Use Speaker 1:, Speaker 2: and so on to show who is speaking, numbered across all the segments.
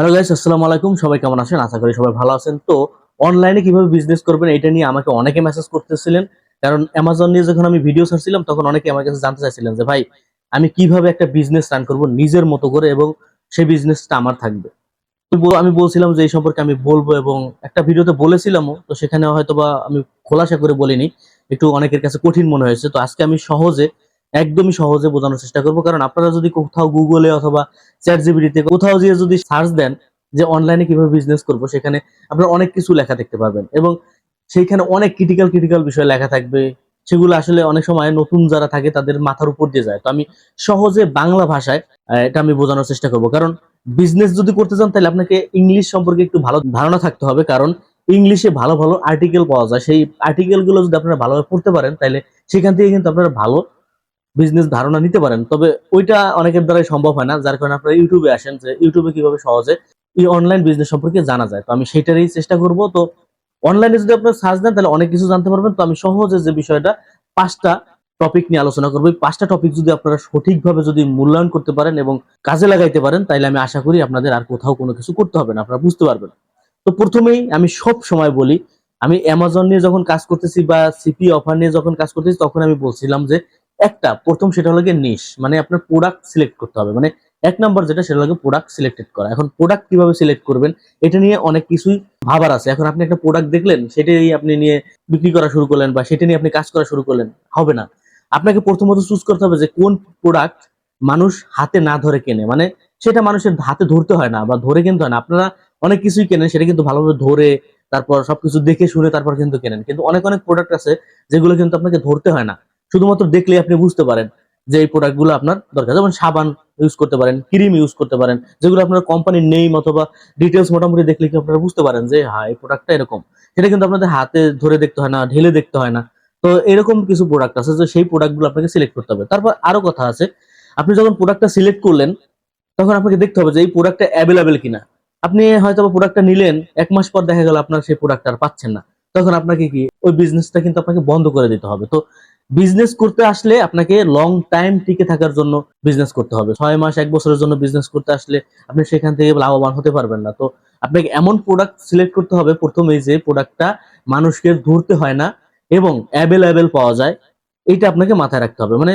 Speaker 1: Hello guys আসসালামু আলাইকুম। সবাই কেমন আছেন? আশা করি সবাই ভালো আছেন। তো অনলাইনে কীভাবে বিজনেস করবেন, এটা নিয়ে আমাকে অনেকে মেসেজ করতেছিলেন। কারণ অ্যামাজন নিয়ে যখন আমি ভিডিও ছাড়ছিলাম, তখন অনেকে আমার কাছে জানতে চাইছিলেন যে, ভাই, আমি কীভাবে একটা বিজনেস রান করব নিজের মতো করে এবং সেই বিজনেসটা আমার থাকবে? তো আমি বলছিলাম যে, এই সম্পর্কে আমি বলব এবং একটা ভিডিওতে বলেছিলামও, তো সেখানে হয়তোবা আমি খোলাসা করে বলিনি। একটু অনেকের কাছে কঠিন মনে হয়েছে। তো আজকে আমি সহজে একদমই সহজে বোঝানোর চেষ্টা করব। কারণ আপনারা যদি কোথাও গুগলে অথবা চ্যাট জিবিটিতে কোথাও গিয়ে যদি সার্চ দেন যে অনলাইনে কীভাবে বিজনেস করব, সেখানে আপনারা অনেক কিছু লেখা দেখতে পারবেন এবং সেইখানে অনেক ক্রিটিক্যাল ক্রিটিক্যাল বিষয় লেখা থাকবে। সেগুলো আসলে অনেক সময় নতুন যারা থাকে তাদের মাথার উপর দিয়ে যায়। তো আমি সহজে বাংলা ভাষায় এটা আমি বোঝানোর চেষ্টা করব। কারণ বিজনেস যদি করতে চান তাহলে আপনাকে ইংলিশ সম্পর্কে একটু ভালো ধারণা থাকতে হবে। কারণ ইংলিশে ভালো ভালো আর্টিকেল পাওয়া যায়। সেই আর্টিকেলগুলো যদি আপনারা ভালোভাবে পড়তে পারেন, তাহলে সেখান থেকে কিন্তু আপনারা ভালো বিজনেস ধারণা নিতে পারেন। তবে ওইটা অনেকের দ্বারাই সম্ভব হয় না, যার কারণে আপনারা ইউটিউবে আসেন যে ইউটিউবে কীভাবে সহজে এই অনলাইন বিজনেস সম্পর্কে জানা যায়। তো আমি সেটারই চেষ্টা করব। তো অনলাইনে যদি আপনার সার্চ দেন, তাহলে অনেক কিছু জানতে পারবেন। তো আমি সহজে যে বিষয়টা পাঁচটা টপিক নিয়ে আলোচনা করব। এই পাঁচটা টপিক যদি আপনারা সঠিকভাবে যদি মূল্যায়ন করতে পারেন এবং কাজে লাগাইতে পারেন তাহলে আমি আশা করি আপনাদের আর কোথাও কোনো কিছু করতে হবে না। আপনারা বুঝতে পারবেন। তো প্রথমেই আমি সব সময় বলি, আমি অ্যামাজন নিয়ে যখন কাজ করতেছি বা সিপি অফার নিয়ে যখন কাজ করতেছি, তখন আমি বলছিলাম যে একটা, প্রথম সেটা হলো নিশ মানে আপনার প্রোডাক্ট সিলেক্ট করতে হবে। মানে এক নম্বর যেটা, সেটা হলো প্রোডাক্ট সিলেক্টেড করা। এখন প্রোডাক্ট কীভাবে সিলেক্ট করবেন, এটা নিয়ে অনেক কিছুই ভাবার আছে। এখন আপনি একটা প্রোডাক্ট দেখলেন, সেটাই আপনি নিয়ে বিক্রি করা শুরু করলেন বা সেটা নিয়ে আপনি কাজ করা শুরু করলেন, হবে না। আপনাকে প্রথমত চুজ করতে হবে যে কোন প্রোডাক্ট মানুষ হাতে না ধরে কেনে। মানে সেটা মানুষের হাতে ধরতে হয় না বা ধরে কিনতে হয় না। আপনারা অনেক কিছুই কেনেন, সেটা কিন্তু ভালোভাবে ধরে, তারপর সবকিছু দেখে শুনে তারপর কিন্তু কেনেন। কিন্তু অনেক অনেক প্রোডাক্ট আছে যেগুলো কিন্তু আপনাকে ধরতে হয় না। শুধুমাত্র দেখলে আপনি বুঝতে পারেন যে এই প্রোডাক্টগুলো আপনার দরকার। যেমন সাবান ইউজ করতে পারেন, ক্রিম ইউজ করতে পারেন, যেগুলো আপনার কোম্পানির নেম অথবা ডিটেলস মোটামুটি দেখলে কি আপনারা বুঝতে পারেন যে হ্যাঁ এই প্রোডাক্টটা এরকম। সেটা কিন্তু আপনাদের হাতে ধরে দেখতে হয় না, ঢেলে দেখতে হয় না। তো এরকম কিছু প্রোডাক্ট আছে যে সেই প্রোডাক্টগুলো আপনাকে সিলেক্ট করতে হবে। তারপর আরও কথা আছে, আপনি যখন প্রোডাক্টটা সিলেক্ট করলেন, তখন আপনাকে দেখতে হবে যে এই প্রোডাক্টটা অ্যাভেলেবেল কিনা। আপনি হয়তো প্রোডাক্টটা নিলেন, এক মাস পর দেখা গেল আপনার সেই প্রোডাক্ট আর পাচ্ছেন না। তখন আপনাকে কি, ওই বিজনেসটা কিন্তু আপনাকে বন্ধ করে দিতে হবে। তো বিজনেস করতে আসলে আপনাকে লং টাইম টিকে থাকার জন্য বিজনেস করতে হবে। ছয় মাস, এক বছরের জন্য বিজনেস করতে আসলে আপনি সেখান থেকে লাভবান হতে পারবেন না। তো আপনাকে এমন প্রোডাক্ট সিলেক্ট করতে হবে প্রথমেই যে প্রোডাক্টটা মানুষকে ধরতে হয় না এবং অ্যাভেলেবেল পাওয়া যায় এটা আপনাকে মাথায় রাখতে হবে। মানে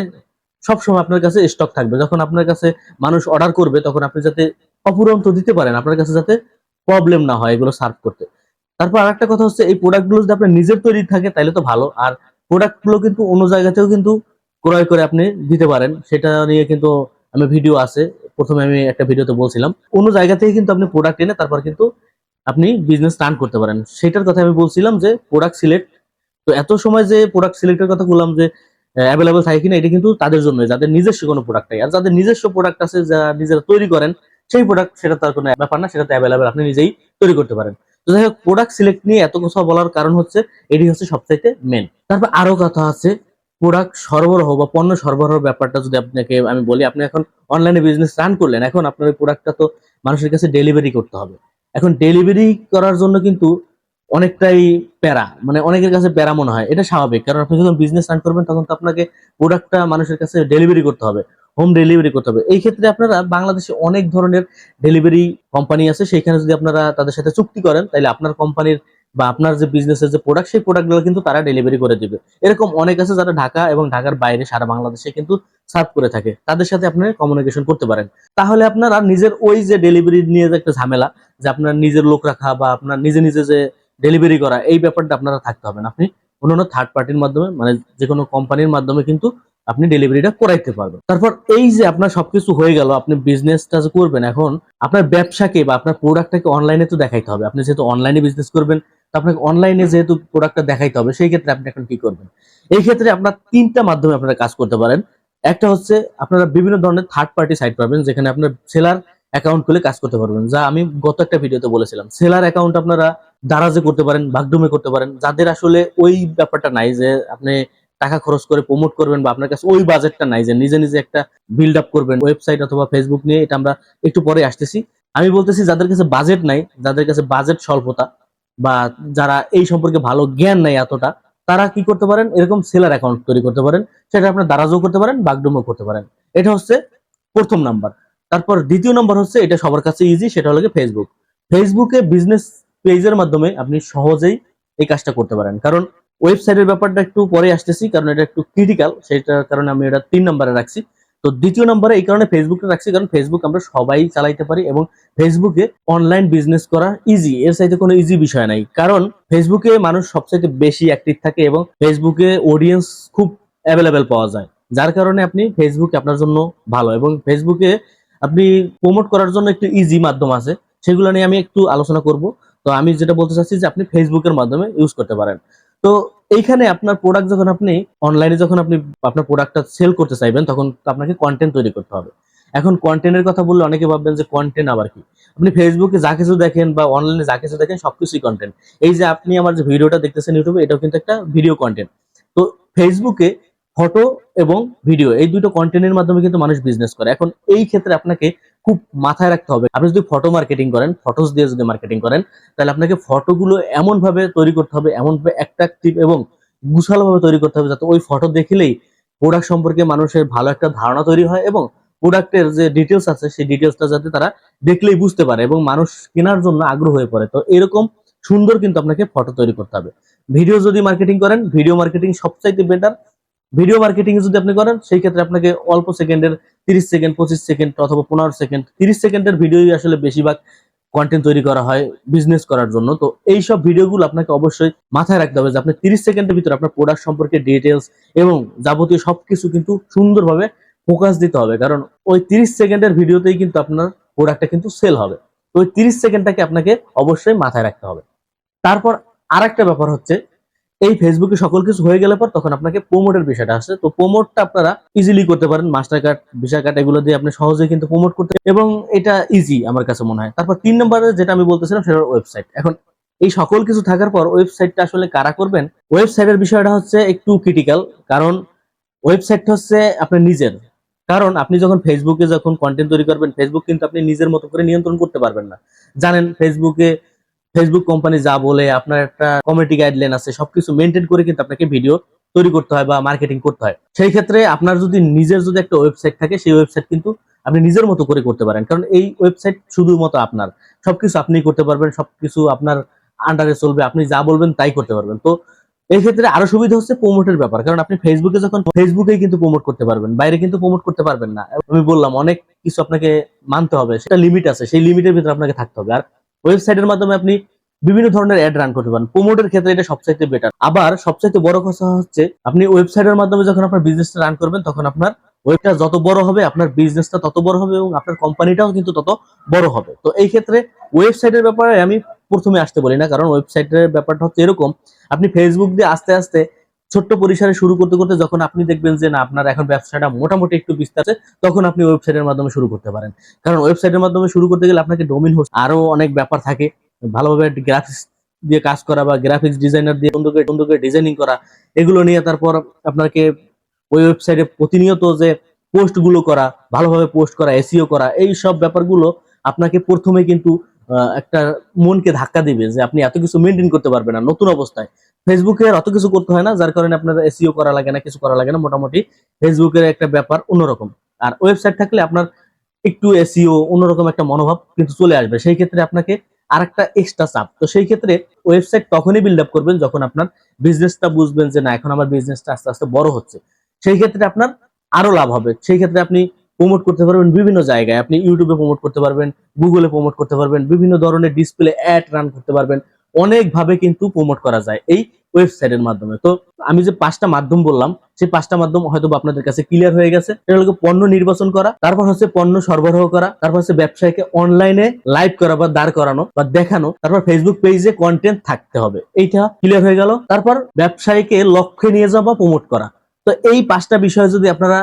Speaker 1: সবসময় আপনার কাছে স্টক থাকবে। যখন আপনার কাছে মানুষ অর্ডার করবে, তখন আপনি যাতে অপুরন্ত দিতে পারেন, আপনার কাছে যাতে প্রবলেম না হয় এগুলো সার্ভ করতে। তারপর আর একটা কথা হচ্ছে, এই প্রোডাক্টগুলো যদি আপনার নিজের তৈরি থাকে, তাহলে তো ভালো। আর প্রোডাক্টগুলো কিন্তু অন্য জায়গা থেকেও কিন্তু ক্রয় করে আপনি দিতে পারেন। সেটা নিয়ে কিন্তু আমি ভিডিও আছে। প্রথমে আমি একটা ভিডিওতে বলছিলাম। অন্য জায়গা থেকে কিন্তু আপনি প্রোডাক্ট এনে তারপর কিন্তু আপনি বিজনেস রান করতে পারেন। সেটার কথা আমি বলছিলাম যে প্রোডাক্ট সিলেক্ট তো এত সময় যে প্রোডাক্ট সিলেক্টের কথা বললাম যে অ্যাভেলেবেল থাকে কিনা, এটা কিন্তু তাদের জন্য, যাদের নিজস্ব কোনো প্রোডাক্ট নাই। আর যাদের নিজস্ব প্রোডাক্ট আছে, যারা নিজেরা তৈরি করেন, সেই প্রোডাক্ট সেটা তার কোনো ব্যাপার না সেটা অ্যাভেলেবেল আপনি নিজেই তৈরি করতে পারেন। তো যাই হোক প্রোডাক্ট সিলেক্ট নিয়ে এত কথা বলার কারণ হচ্ছে এটি হচ্ছে সবচাইতে মেন তারপর আরও কথা আছে প্রোডাক্ট সরবরাহ বা পণ্য সরবরাহ ব্যাপারটা যদি আপনাকে আমি বলি, আপনি এখন অনলাইনে বিজনেস রান করলেন, এখন আপনার ওই প্রোডাক্টটা তো মানুষের কাছে ডেলিভারি করতে হবে। এখন ডেলিভারি করার জন্য কিন্তু অনেকটাই প্যারা মানে অনেকের কাছে প্যারা মনে হয়, এটা স্বাভাবিক। কারণ আপনি যখন বিজনেস রান করবেন, তখন তো আপনাকে প্রোডাক্টটা মানুষের কাছে ডেলিভারি করতে হবে। হোম ডেলিভারি করতে হবে। এই ক্ষেত্রে আপনারা বাংলাদেশে অনেক ধরনের ডেলিভারি কোম্পানি আছে। সেখানে যদি আপনারা তাদের সাথে চুক্তি করেন তাহলে আপনার কোম্পানির বা আপনার যে বিজনেসের যে প্রোডাক্ট সেই প্রোডাক্টগুলো কিন্তু তারা ডেলিভারি করে দিবে। এরকম অনেক আছে যারা ঢাকা এবং ঢাকার বাইরে সারা বাংলাদেশে কিন্তু সার্ভ করে থাকে। তাদের সাথে আপনারা কমিউনিকেশন করতে পারেন। তাহলে আপনারা নিজের ওই যে ডেলিভারি নিয়ে যে একটা ঝামেলা, যে আপনার নিজের লোক রাখা বা আপনার নিজে নিজে যে ডেলিভারি করা, এই ব্যাপারটা আপনারা থাকতে হবে না। আপনি অন্যান্য থার্ড পার্টির মাধ্যমে মানে যে কোনো কোম্পানির মাধ্যমে কিন্তু আপনি ডেলিভারিটা করাইতে পারবেন। তারপর এই যে আপনার সবকিছু হয়ে গেল, আপনি বিজনেসটা করবেন এখন, আপনার ব্যবসাকে বা আপনার প্রোডাক্টটাকে অনলাইনে তো দেখাইতে হবে। আপনি যেহেতু অনলাইনে বিজনেস করবেন আপনাকে অনলাইনে যেহেতু প্রোডাক্টটা দেখাইতে হবে, সেই ক্ষেত্রে আপনি এখন কি করবেন? এই ক্ষেত্রে আপনার তিনটা মাধ্যমে আপনারা কাজ করতে পারেন। একটা হচ্ছে আপনারা বিভিন্ন ধরনের থার্ড পার্টি সাইট পাবেন, যেখানে আপনার সেলার অ্যাকাউন্ট খুলে কাজ করতে পারবেন। যা আমি গত একটা ভিডিওতে বলেছিলাম সেলার অ্যাকাউন্ট আপনারা দারাজে করতে পারেন, বাগডুমে করতে পারেন। যাদের আসলে ওই ব্যাপারটা নাই যে আপনি টাকা খরচ করে প্রমোট করবেন বা আপনার কাছে ওই বাজেটটা নাই যে নিজে নিজে একটা বিল্ড আপ করবেন ওয়েবসাইট অথবা ফেসবুক নিয়ে, এটা আমরা একটু পরে আসতেছি। আমি বলতেছি, যাদের কাছে বাজেট নাই, যাদের কাছে বাজেট স্বল্পতা বা যারা এই সম্পর্কে ভালো জ্ঞান নাই এতটা, তারা কি করতে পারেন? এরকম সেলার অ্যাকাউন্ট তৈরি করতে পারেন। সেটা আপনার দারাজও করতে পারেন, বাগডুমও করতে পারেন। এটা হচ্ছে প্রথম নাম্বার তারপর দ্বিতীয় নম্বর হচ্ছে, এটা সবার কাছে ইজি সেটা হলো ফেসবুক ফেসবুকে বিজনেস পেজের মাধ্যমে আপনি সহজেই এই কাজটা করতে পারেন। কারণ ওয়েবসাইটের ব্যাপারটা একটু পরে আসতেছি, কারণ এটা একটু ক্রিটিক্যাল সেটার কারণে আমি এটা তিন নম্বরে রাখছি। তো দ্বিতীয় নম্বরে এই কারণে ফেসবুকে রাখছি, কারণ ফেসবুক আমরা সবাই চালাইতে পারি এবং ফেসবুকে অনলাইন বিজনেস করা ইজি এর সাইতে কোনো ইজি বিষয় নাই। কারণ ফেসবুকে মানুষ সবচেয়ে বেশি অ্যাক্টিভ থাকে এবং ফেসবুকে অডিয়েন্স খুব অ্যাভেলেবেল পাওয়া যায়। যার কারণে আপনি ফেসবুক আপনার জন্য ভালো এবং ফেসবুকে আপনি প্রমোট করার জন্য একটু ইজি মাধ্যম আছে, সেগুলো নিয়ে আমি একটু আলোচনা করব। তো আমি যেটা বলতে চাচ্ছি যে আপনি ফেসবুকের মাধ্যমে ইউজ করতে পারেন। তো এইখানে আপনার প্রোডাক্ট যখন আপনি অনলাইনে যখন আপনি আপনার প্রোডাক্টটা সেল করতে চাইবেন, তখন আপনাকে কন্টেন্ট তৈরি করতে হবে। এখন কন্টেন্টের কথা বললে অনেকে ভাববেন যে কন্টেন্ট আবার কি? আপনি ফেসবুকে যা কিছু দেখেন বা অনলাইনে যা কিছু দেখেন, সবকিছুই কন্টেন্ট এই যে আপনি আমার যে ভিডিওটা দেখতেছেন ইউটিউবে এটাও কিন্তু একটা ভিডিও কন্টেন্ট তো ফেসবুকে ফটো এবং ভিডিও এই দুটো কন্টেন্টের মাধ্যমে কিন্তু মানুষ বিজনেস করে। এখন এই ক্ষেত্রে আপনাকে খুব মাথায় রাখতে হবে। আপনি যদি ফটো মার্কেটিং করেন ফটোস দিয়ে যদি মার্কেটিং করেন, তাহলে আপনাকে ফটোগুলো এমন ভাবে তৈরি করতে হবে এমন ভাবে অ্যাট্রাকটিভ এবং গুছালো ভাবে তৈরি করতে হবে যাতে ওই ফটো দেখলেই প্রোডাক্ট সম্পর্কে মানুষের ভালো একটা ধারণা তৈরি হয় এবং প্রোডাক্টের যে ডিটেলস আছে, সেই ডিটেলসটা যাতে তারা দেখলেই বুঝতে পারে এবং মানুষ কেনার জন্য আগ্রহ হয়ে পড়ে। তো এরকম সুন্দর কিন্তু আপনাকে ফটো তৈরি করতে হবে। ভিডিও যদি মার্কেটিং করেন ভিডিও মার্কেটিং সবচাইতে বেটার ভিডিও মার্কেটিং যদি আপনি করেন, সেই ক্ষেত্রে আপনাকে অল্প সেকেন্ডের তিরিশ সেকেন্ড, পঁচিশ সেকেন্ড অথবা পনেরো সেকেন্ড। তিরিশ সেকেন্ডের ভিডিওই আসলে বেশিরভাগ কন্টেন্ট তৈরি করা হয় বিজনেস করার জন্য। তো এই সব ভিডিওগুলো আপনাকে অবশ্যই মাথায় রাখতে হবে যে আপনি তিরিশ সেকেন্ডের ভিতরে আপনার প্রোডাক্ট সম্পর্কে ডিটেলস এবং যাবতীয় সবকিছু কিন্তু সুন্দরভাবে ফোকাস দিতে হবে। কারণ ওই তিরিশ সেকেন্ডের ভিডিওতেই কিন্তু আপনার প্রোডাক্টটা কিন্তু সেল হবে। তো ওই তিরিশ সেকেন্ডটাকে আপনাকে অবশ্যই মাথায় রাখতে হবে। তারপর আরেকটা ব্যাপার হচ্ছে এই ফেসবুকে সকল কিছু হয়ে গেলে পর তখন আপনাকে প্রোমোটের বিষয়টা আসছে। তো প্রোমোটটা আপনারা ইজিলি করতে পারেন। মাস্টার কার্ড ভিসা কার্ড এগুলো দিয়ে আপনি সহজে কিন্তু প্রোমোট করতে এবং এটা ইজি আমার কাছে মনে হয়। তারপর তিন নম্বরে যেটা আমি বলতেছিলাম সেটা ওয়েবসাইট এখন এই সকল কিছু থাকার পর ওয়েবসাইটটা আসলে কারা করবেন? ওয়েবসাইটের বিষয়টা হচ্ছে একটু ক্রিটিক্যাল কারণ ওয়েবসাইটটা হচ্ছে আপনার নিজের। কারণ আপনি যখন ফেসবুকে যখন কন্টেন্ট তৈরি করবেন ফেসবুক কিন্তু আপনি নিজের মতো করে নিয়ন্ত্রণ করতে পারবেন না। জানেন ফেসবুকে ফেসবুক কোম্পানি যা বলে, আপনার একটা কমিটি গাইডলাইন আছে, সবকিছু মেনটেন করে কিন্তু আপনাকে ভিডিও তৈরি করতে হয় বা মার্কেটিং করতে হয়। সেই ক্ষেত্রে আপনার যদি নিজের যদি একটা ওয়েবসাইট থাকে, সেই ওয়েবসাইট কিন্তু আপনি নিজের মতো করে করতে পারেন। কারণ এই ওয়েবসাইট শুধুমাত্র আপনার। সবকিছু আপনি করতে পারবেন, সবকিছু আপনার আন্ডারে চলবে, আপনি যা বলবেন তাই করতে পারবেন। তো এই ক্ষেত্রে আরও সুবিধা হচ্ছে প্রমোটের ব্যাপার। কারণ আপনি ফেসবুকে যখন ফেসবুকেই কিন্তু প্রমোট করতে পারবেন, বাইরে কিন্তু প্রমোট করতে পারবেন না। আমি বললাম, অনেক কিছু আপনাকে মানতে হবে, সেটা লিমিট আছে, সেই লিমিটের ভিতরে আপনাকে থাকতে হবে। আর ওয়েবসাইটের মাধ্যমে আপনি বিভিন্ন ধরনের অ্যাড রান করতে পারেন। প্রমোটের ক্ষেত্রে এটা সবচাইতে বেটার আবার সবচাইতে বড় কথা হচ্ছে, আপনি ওয়েবসাইটের মাধ্যমে যখন আপনার বিজনেসটা রান করবেন, তখন আপনার ওয়েবটা যত বড় হবে, আপনার বিজনেসটা তত বড় হবে এবং আপনার কোম্পানিটাও কিন্তু তত বড় হবে। তো এই ক্ষেত্রে ওয়েবসাইটের ব্যাপারে আমি প্রথমে আসতে বলি না, কারণ ওয়েবসাইটের ব্যাপারটা হচ্ছে এরকম, আপনি ফেসবুক দিয়ে আস্তে আস্তে ছোট্ট পরিসরে শুরু করতে করতে যখন আপনি দেখবেন যে না, আপনার এখন ব্যবসাটা মোটামুটি একটু বিস্তার আছে, তখন আপনি ওয়েবসাইটের মাধ্যমে শুরু করতে পারেন। কারণ ওয়েবসাইটের মাধ্যমে শুরু করতে গেলে আপনাকে ডোমিন হোস্ট আরও অনেক ব্যাপার থাকে। ভালোভাবে গ্রাফিক্স দিয়ে কাজ করা বা গ্রাফিক্স ডিজাইনার দিয়ে বন্ধুকে বন্ধুকে ডিজাইনিং করা, এগুলো নিয়ে তারপর আপনাকে ওই ওয়েবসাইটে প্রতিনিয়ত যে পোস্টগুলো করা, ভালোভাবে পোস্ট করা এসিও করা, এই সব ব্যাপারগুলো আপনাকে প্রথমে কিন্তু একটা মনকে ধাক্কা দিবে যে আপনি এত কিছু মেনটেন করতে পারবেন না, নতুন অবস্থায়। ফেসবুকে অত কিছু করতে হয় না, যার কারণে আপনার এসিও করা লাগে না, কিছু করা লাগে না, মোটামুটি ফেসবুকের একটা ব্যাপার অন্যরকম। আর ওয়েবসাইট থাকলে আপনার একটু এসিও অন্যরকম একটা মনোভাব কিন্তু চলে আসবে। সেই ক্ষেত্রে আপনাকে আর একটা এক্সট্রা চাপ। তো সেই ক্ষেত্রে ওয়েবসাইট তখনই বিল্ড আপ করবেন যখন আপনার বিজনেসটা বুঝবেন যে না, এখন আমার বিজনেসটা আস্তে আস্তে বড় হচ্ছে। সেই ক্ষেত্রে আপনার আরও লাভ হবে। সেই ক্ষেত্রে আপনি প্রমোট করতে পারবেন বিভিন্ন জায়গায়। আপনি ইউটিউবে প্রমোট করতে পারবেন গুগলে প্রমোট করতে পারবেন, বিভিন্ন ধরনের ডিসপ্লে অ্যাড রান করতে পারবেন। অনেকভাবে কিন্তু প্রমোট করা যায় এই ওয়েবসাইটের মাধ্যমে। তো আমি যে পাঁচটা মাধ্যম বললাম, সেই পাঁচটা মাধ্যম হয়তো আপনাদের কাছে ক্লিয়ার হয়ে গেছে। এটা হলো পণ্য নির্বাচন করা, তারপর হচ্ছে পণ্য সরবরাহ করা, তারপর হচ্ছে ব্যবসায়ীকে অনলাইনে লাইভ করা বা দাঁড় করানো বা দেখানো, তারপর ফেসবুক পেজে কন্টেন্ট থাকতে হবে। এইটা ক্লিয়ার হয়ে গেল। তারপর ব্যবসায়ীকে লক্ষ্যে নিয়ে যাওয়া বা প্রমোট করা। তো এই পাঁচটা বিষয় যদি আপনারা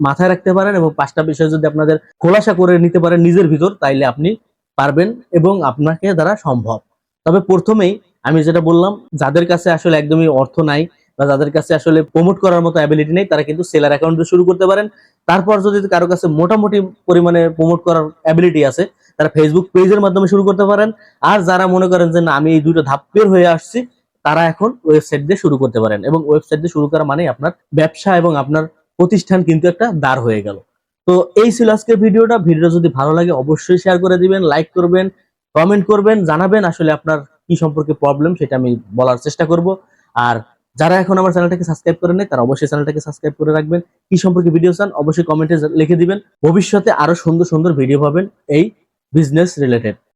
Speaker 1: মাথায় রাখতে পারেন এবং পাঁচটা বিষয় যদি আপনাদের খোলাসা করে নিতে পারেন নিজের ভিতর, তাইলে আপনি পারবেন এবং আপনাকে দ্বারা সম্ভব। তবে প্রথমেই আমি যেটা বললাম, যাদের কাছে আসলে একদমই অর্থ নাই বা যাদের কাছে আসলে প্রমোট করার মতো অ্যাবিলিটি নেই, তারা কিন্তু সেলার অ্যাকাউন্ট শুরু করতে পারেন। তারপর যদি কারও কাছে মোটামুটি পরিমাণে প্রমোট করার অ্যাবিলিটি আছে, তারা ফেসবুক পেজের মাধ্যমে শুরু করতে পারেন। আর যারা মনে করেন যে, না, আমি এই দুটো ধাপ বের হয়ে আসছি, তারা এখন ওয়েবসাইট দিয়ে শুরু করতে পারেন। এবং ওয়েবসাইট দিয়ে শুরু করা মানে আপনার ব্যবসা এবং আপনার প্রতিষ্ঠান কিন্তু একটা দাঁড় হয়ে গেল। তো এই ছিল আজকের ভিডিওটা। ভিডিওটা যদি ভালো লাগে, অবশ্যই শেয়ার করে দিবেন লাইক করবেন কমেন্ট করবেন, জানাবেন আসলে আপনার কি সম্পর্কে প্রবলেম সেটা আমি বলার চেষ্টা করব। আর যারা এখন আমার চ্যানেলটাকে সাবস্ক্রাইব করেন নাই, তারা অবশ্যই চ্যানেলটাকে সাবস্ক্রাইব করে রাখবেন। কি সম্পর্কে ভিডিও চান, অবশ্যই কমেন্টে লিখে দিবেন। ভবিষ্যতে আরও সুন্দর সুন্দর ভিডিও পাবেন এই বিজনেস রিলেটেড